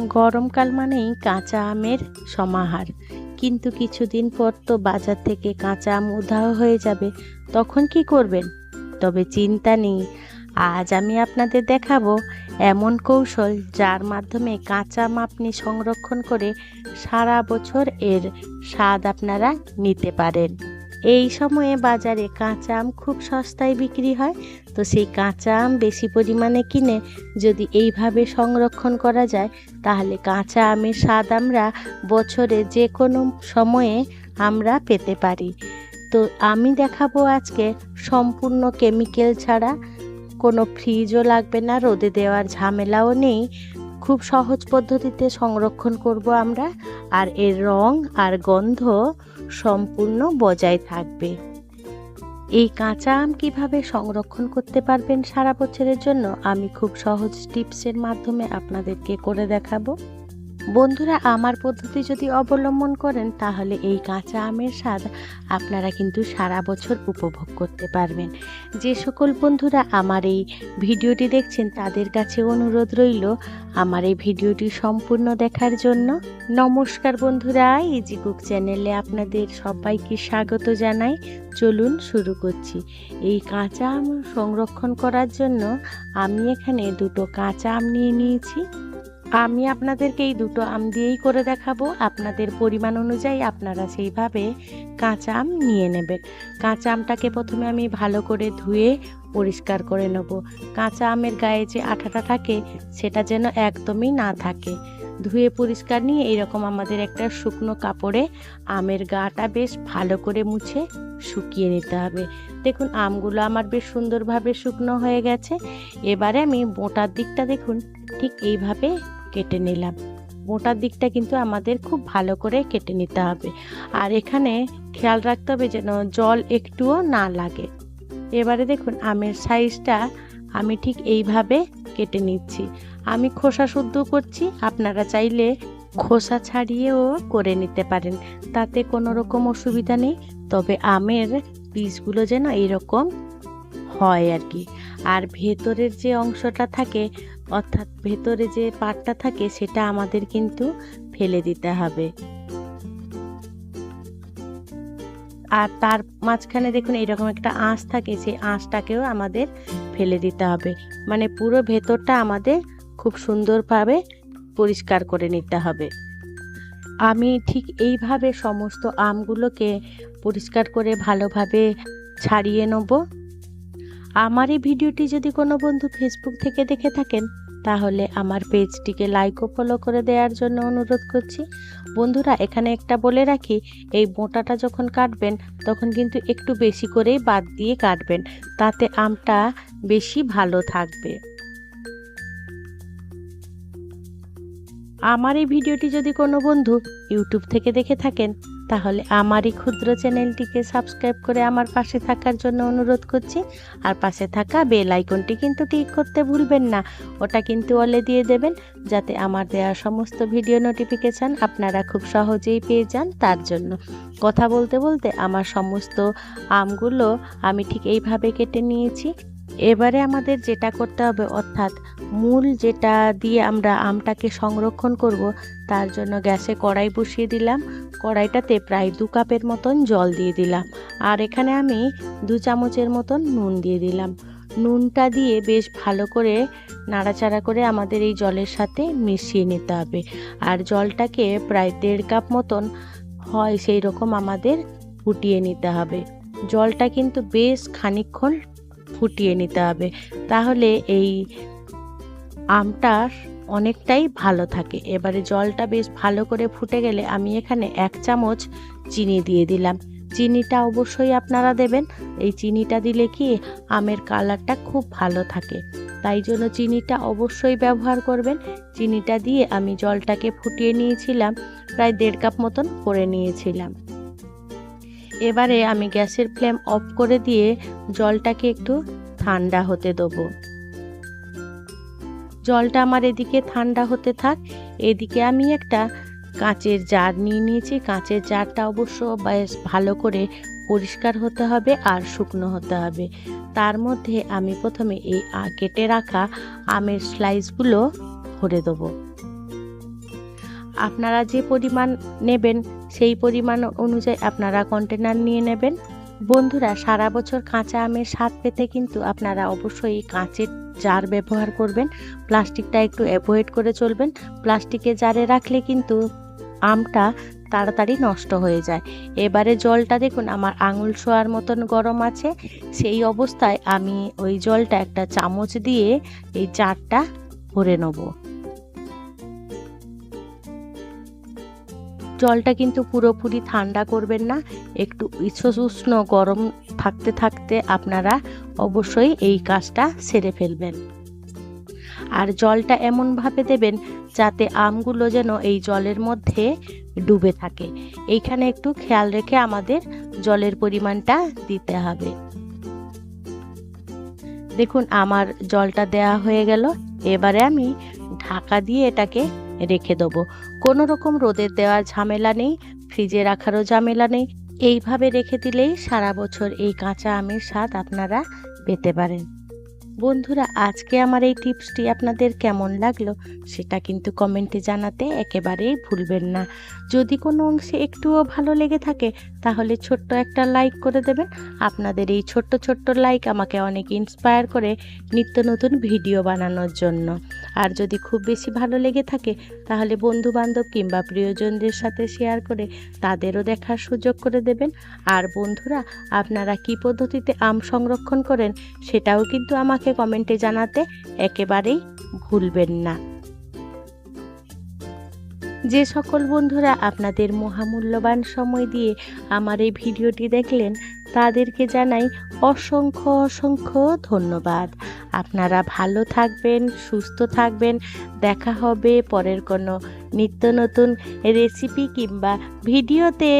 গরমকাল মানেই কাঁচা আমের সমাহার। কিন্তু কিছুদিন পর তো বাজার থেকে কাঁচা আম উধাও হয়ে যাবে, তখন কি করবেন? তবে চিন্তা নেই। আজ আমি আপনাদের দেখাবো এমন কৌশল যার মাধ্যমে কাঁচা আম আপনি সংরক্ষণ করে সারা বছর এর স্বাদ আপনারা নিতে পারেন। এই সময়ে বাজারে কাঁচা আম খুব সস্তায় বিক্রি হয়, তো সেই কাঁচা আম বেশি পরিমাণে কিনে যদি এইভাবে সংরক্ষণ করা যায়, তাহলে কাঁচা আমের স্বাদ আমরা বছরে যে কোনো সময়ে আমরা পেতে পারি। তো আমি দেখাবো আজকে সম্পূর্ণ কেমিক্যাল ছাড়া, কোনো ফ্রিজও লাগবে না, রোদে দেওয়ার ঝামেলাও নেই। খুব সহজ পদ্ধতিতে সংরক্ষণ করব আমরা, আর এর রং আর গন্ধ সম্পূর্ণ বজায় থাকবে। এই কাঁচা আম কীভাবে সংরক্ষণ করতে পারবেন সারা বছরের জন্য আমি খুব সহজ টিপসের মাধ্যমে আপনাদেরকে করে দেখাবো। বন্ধুরা, আমার পদ্ধতি যদি অবলম্বন করেন, তাহলে এই কাঁচা আমের স্বাদ আপনারা কিন্তু সারা বছর উপভোগ করতে পারবেন। যে সকল বন্ধুরা আমার এই ভিডিওটি দেখছেন, তাদের কাছে অনুরোধ রইল আমার এই ভিডিওটি সম্পূর্ণ দেখার জন্য। নমস্কার বন্ধুরা ইজি কুক চ্যানেলে আপনাদের সবাইকে স্বাগত জানাই। চলুন শুরু করছি। এই কাঁচা আম সংরক্ষণ করার জন্য আমি এখানে দুটো কাঁচা আম নিয়ে নিয়েছি। আমি আপনাদেরকে এই দুটো আম দিয়েই করে দেখাবো। আপনাদের পরিমাণ অনুযায়ী আপনারা সেইভাবে কাঁচা আম নিয়ে নেবেন। কাঁচা আমটাকে প্রথমে আমি ভালো করে ধুয়ে পরিষ্কার করে নেব। কাঁচা আমের গায়ে যে আঠাটা থাকে, সেটা যেন একদমই না থাকে। ধুয়ে পরিষ্কার নিয়ে এরকম আমাদের একটা শুকনো কাপড়ে আমের গাটা বেশ ভালো করে মুছে শুকিয়ে নিতে হবে। দেখুন, আমগুলো আমার বেশ সুন্দরভাবে শুকনো হয়ে গেছে। এবারে আমি মোটার দিকটা দেখুন, ঠিক এইভাবে কেটে নিলাম। মোটার দিকটা কিন্তু আমাদের খুব ভালো করে কেটে নিতে হবে। আর এখানে খেয়াল রাখতে হবে যেন জল একটুও না লাগে। এবারে দেখুন, আমের সাইজটা আমি ঠিক এইভাবে কেটে নিচ্ছি। আমি খোসা শুদ্ধ করছি, আপনারা চাইলে খোসা ছাড়িয়েও করে নিতে পারেন। তাতে কোনো রকম অসুবিধা নেই। তবে আমের পিসগুলো যেন এইরকম হয় আর কি। আর ভেতরের যে অংশটা থাকে, অর্থাৎ ভেতরে যে পাটটা থাকে, সেটা আমাদের কিন্তু ফেলে দিতে হবে। আর তার মাঝখানে দেখুন, এরকম একটা আঁশ থাকে, সেই আঁশটাকেও আমাদের ফেলে দিতে হবে। মানে পুরো ভেতরটা আমাদের খুব সুন্দরভাবে পরিষ্কার করে নিতে হবে। আমি ঠিক এইভাবে সমস্ত আমগুলোকে পরিষ্কার করে ভালোভাবে ছাড়িয়ে নেব। আমার এই ভিডিওটি যদি কোনো বন্ধু ফেসবুক থেকে দেখে থাকেন, তাহলে আমার পেজটিকে লাইক ও ফলো করে দেওয়ার জন্য অনুরোধ করছি। বন্ধুরা, এখানে একটা বলে রাখি, এই মোটাটা যখন কাটবেন, তখন কিন্তু একটু বেশি করেই বাদ দিয়ে কাটবেন, তাতে আমটা বেশি ভালো থাকবে। আমার এই ভিডিওটি যদি কোনো বন্ধু ইউটিউব থেকে দেখে থাকেন তাহলে আমার এই ক্ষুদ্র চ্যানেলটিকে সাবস্ক্রাইব করে আমার পাশে থাকার জন্য অনুরোধ করছি। আর পাশে থাকা বেল আইকনটি কিন্তু ক্লিক করতে ভুলবেন না। ওটা কিন্তু অলে দিয়ে দেবেন, যাতে আমার দেওয়া সমস্ত ভিডিও নোটিফিকেশান আপনারা খুব সহজেই পেয়ে যান তার জন্য। কথা বলতে বলতে আমার সমস্ত আমগুলো আমি ঠিক এইভাবে কেটে নিয়েছি। এবারে আমাদের যেটা করতে হবে, অর্থাৎ মূল যেটা দিয়ে আমরা আমটাকে সংরক্ষণ করব, তার জন্য গ্যাসে কড়াই বসিয়ে দিলাম। কড়াইটাতে প্রায় দু কাপের মতন জল দিয়ে দিলাম। আর এখানে আমি দু চামচের মতন নুন দিয়ে দিলাম। নুনটা দিয়ে বেশ ভালো করে নাড়াচাড়া করে আমাদের এই জলের সাথে মিশিয়ে নিতে হবে। আর জলটাকে প্রায় দেড় কাপ মতন হয় সেই রকম আমাদের ফুটিয়ে নিতে হবে। জলটা কিন্তু বেশ খানিক্ষণ ফুটিয়ে নিতে হবে। তাহলে এই আমটা অনেকটাই ভালো থাকে। এবারে জলটা বেশ ভালো করে ফুটে গেলে আমি এখানে এক চামচ চিনি দিয়ে দিলাম। চিনিটা অবশ্যই আপনারা দেবেন। এই চিনিটা দিলে কি আমের কালারটা খুব ভালো থাকে। তাই জন্য চিনিটা অবশ্যই ব্যবহার করবেন। চিনিটা দিয়ে আমি জলটাকে ফুটিয়ে নিয়েছিলাম, প্রায় দেড় কাপ মতন করে নিয়েছিলাম। এবারে আমি গ্যাসের ফ্লেম অফ করে দিয়ে জলটাকে একটু ঠান্ডা হতে দেবো। জলটা আমার এদিকে ঠান্ডা হতে থাক। এদিকে আমি একটা কাঁচের জার নিয়ে নিয়েছি। কাঁচের জারটা অবশ্য বেশ ভালো করে পরিষ্কার হতে হবে আর শুকনো হতে হবে। তার মধ্যে আমি প্রথমে এই কেটে রাখা আমের স্লাইসগুলো ভরে দেবো। আপনারা যে পরিমাণ নেবেন সেই পরিমাণ অনুযায়ী আপনারা কন্টেনার নিয়ে নেবেন। বন্ধুরা, সারা বছর কাঁচা আমের স্বাদ পেতে কিন্তু আপনারা অবশ্যই কাঁচের জার ব্যবহার করবেন। প্লাস্টিকটা একটু অ্যাভয়েড করে চলবেন। প্লাস্টিকে জারে রাখলে কিন্তু আমটা তাড়াতাড়ি নষ্ট হয়ে যায়। এবারে জলটা দেখুন, আমার আঙুল শোয়ার মতন গরম আছে। সেই অবস্থায় আমি ওই জলটা একটা চামচ দিয়ে এই চারটা ভরে নেব। জলটা কিন্তু পুরোপুরি ঠান্ডা করবেন না। একটু উষ্ণ গরম থাকতে থাকতে আপনারা অবশ্যই এই কাজটা সেরে ফেলবেন। আর জলটা এমনভাবে দেবেন যাতে আমগুলো যেন এই জলের মধ্যে ডুবে থাকে। এইখানে একটু খেয়াল রেখে আমাদের জলের পরিমাণটা দিতে হবে। দেখুন, আমার জলটা দেয়া হয়ে গেল। এবারে আমি ঢাকা দিয়ে এটাকে রেখে দেবো। কোনো রকম রোদের দেওয়ার ঝামেলা নেই, ফ্রিজে রাখারও ঝামেলা নেই। এইভাবে রেখে দিলেই সারা বছর এই কাঁচা আমের স্বাদ আপনারা পেতে পারেন। বন্ধুরা, আজকে আমার এই টিপসটি আপনাদের কেমন লাগল সেটা কিন্তু কমেন্টে জানাতে একেবারেই ভুলবেন না। যদি কোনো অংশে একটুও ভালো লেগে থাকে, তাহলে ছোট্ট একটা লাইক করে দেবেন। আপনাদের এই ছোট্ট ছোট্ট লাইক আমাকে অনেক ইন্সপায়ার করে নিত্য নতুন ভিডিও বানানোর জন্য। আর যদি খুব বেশি ভালো লেগে থাকে, তাহলে বন্ধু বান্ধব কিংবা প্রিয়জনদের সাথে শেয়ার করে তাদেরও দেখার সুযোগ করে দেবেন। আর বন্ধুরা, আপনারা কি পদ্ধতিতে আম সংরক্ষণ করেন সেটাও কিন্তু আমাকে কমেন্টে জানাতে একেবারেই ভুলবেন না। যে সকল বন্ধুরা আপনাদের মহামূল্যবান সময় দিয়ে আমার এই ভিডিওটি দেখলেন, তাদেরকে জানাই অসংখ্য অসংখ্য ধন্যবাদ। আপনারা ভালো থাকবেন, সুস্থ থাকবেন। দেখা হবে পরের কোনো নিত্য নতুন রেসিপি কিংবা ভিডিওতে।